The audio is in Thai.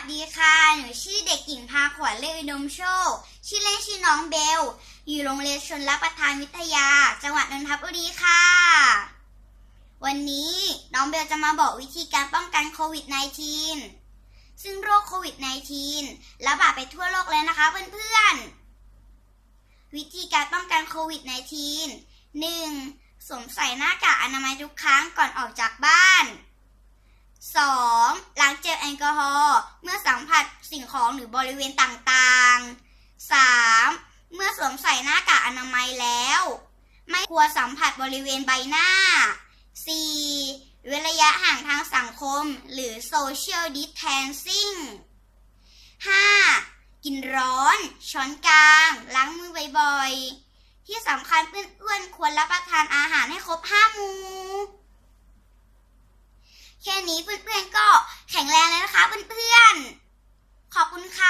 สดีค่ะ หนูชื่อเด็กหญิงพาขวัญเลขอุดมโชค ชื่อเล่นชื่อน้องเบล อยู่โรงเรียนชนรับประทานวิทยา จังหวัดนนทบุรีค่ะ วันนี้น้องเบลจะมาบอกวิธีการป้องกันโควิด -19 ซึ่งโรคโควิด -19 ระบาดไปทั่วโลกแล้วนะคะเพื่อนๆ วิธีการป้องกันโควิด -19 1. สวมใส่หน้ากากอนามัยทุกครั้งก่อนออกจากบ้าน 2. กอฮอล์เมื่อสัมผัสสิ่งของหรือบริเวณต่างๆ 3. เมื่อสวมใส่หน้ากากอนามัยแล้ว ไม่ควรสัมผัสบริเวณใบหน้า 4. เว้นระยะห่างทางสังคมหรือ social distancing 5. กินร้อน ช้อนกลาง ล้างมือบ่อยๆ ที่สำคัญเพื่อนๆควรรับประทานอาหารให้ครบ 5 หมู่แค่นี้เพื่อนๆก็ แข็งแรงเลยนะคะเพื่อนๆ ขอบคุณค่ะ